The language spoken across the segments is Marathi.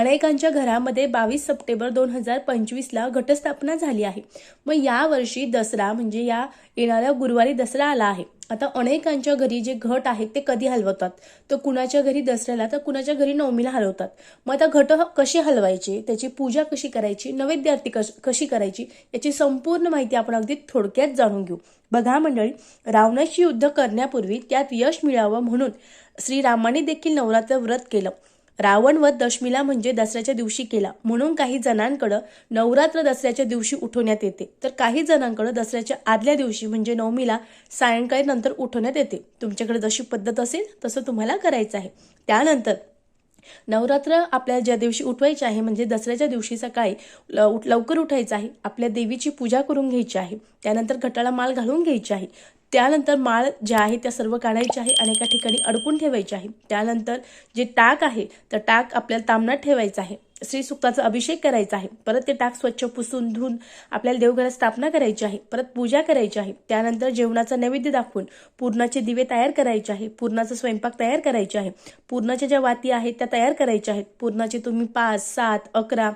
अनेकांच्या घरामध्ये बावीस सप्टेंबर दोन हजार पंचवीसला घटस्थापना झाली आहे. मग यावर्षी दसरा म्हणजे या येणाऱ्या गुरुवारी दसरा आला आहे. आता अनेकांच्या घरी जे घट आहेत ते कधी हलवतात? तर कुणाच्या घरी दसऱ्याला तर कुणाच्या घरी नवमीला हलवतात? मग आता घट कसे हलवायचे? त्याची पूजा कशी करायची? नैवेद्य आरती कशी करायची? याची संपूर्ण माहिती आपण अगदी थोडक्यात जाणून घेऊ. बघा मंडळी रावणाशी युद्ध करण्यापूर्वी त्यात यश मिळावं म्हणून श्रीरामाने देखील नवरात्र व्रत केलं. रावण वध दशमीला म्हणजे दसऱ्याच्या दिवशी केला. म्हणून काही जणांकडं नवरात्र दसऱ्याच्या दिवशी उठवण्यात येते. तर काही जणांकडं दसऱ्याच्या आदल्या दिवशी म्हणजे नवमीला सायंकाळी नंतर उठवण्यात येते. तुमच्याकडे जशी पद्धत असेल तसं तुम्हाला करायचं आहे. त्यानंतर नवरात्र आपल्याला ज्या दिवशी उठवायचे आहे म्हणजे दसऱ्याच्या दिवशी सकाळी उठ- लवकर उठायचं आहे आपल्या देवीची पूजा करून घ्यायची आहे त्यानंतर घटाला माळ घालून घ्यायची आहे त्यानंतर माळ ज्या आहे त्या सर्व काढायच्या आहे आणि एका ठिकाणी अडकून ठेवायची आहे त्यानंतर जे टाक आहे तर टाक आपल्याला तामणात ठेवायचं आहे. श्रीसुक्ताचा अभिषेक करायचा आहे. परत ते टाक स्वच्छ पुसून धुवून आपल्याला देवघरात स्थापना करायची आहे. परत पूजा करायची आहे. त्यानंतर जेवणाचा नैवेद्य दाखवून पूर्णाचे दिवे तयार करायचे आहे. पूर्णाचा स्वयंपाक तयार करायचे आहे. पूर्णाच्या ज्या वाती आहेत त्या तयार करायच्या आहेत. पूर्णाचे तुम्ही पाच सात अकरा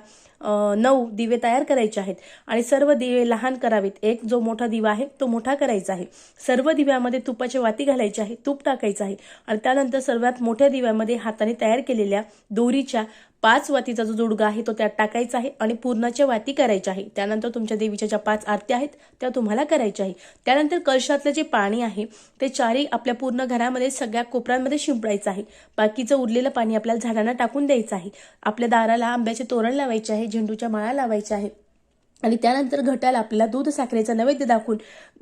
नऊ दिवे तयार करायचे आहेत. आणि सर्व दिवे लहान करावेत. एक जो मोठा दिवा आहे तो मोठा करायचा आहे. सर्व दिव्यामध्ये तुपाचे वाती घालायचे आहे. तूप टाकायचं आहे. आणि त्यानंतर सर्वात मोठ्या दिव्यामध्ये हाताने तयार केलेल्या दोरीच्या पाच वातीचा जो जुडगा आहे तो त्यात टाकायचा आहे आणि पूर्णाच्या वाती करायच्या आहे. त्यानंतर तुमच्या देवीच्या ज्या पाच आरत्या आहेत त्या तुम्हाला करायच्या आहे. त्यानंतर कलशातलं जे पाणी आहे ते चारी आपल्या पूर्ण घरामध्ये सगळ्या कोपऱ्यांमध्ये शिंपडायचं आहे. बाकीचं उरलेलं पाणी आपल्याला झाडांना टाकून द्यायचं आहे. आपल्या दाराला आंब्याचे तोरण लावायचे आहे झेंडूच्या माळा लावायच्या आहेत आणि त्यानंतर घटाला आपल्याला दूध साखरेचा नैवेद्य दाखवून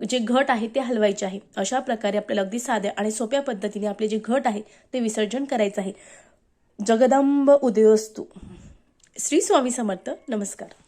जे घट आहे ते हलवायचे आहे. अशा प्रकारे आपल्याला अगदी साध्या आणि सोप्या पद्धतीने आपले जे घट आहे ते विसर्जन करायचं आहे. जगदंब उदयोस्तू. श्री स्वामी समर्थ नमस्कार.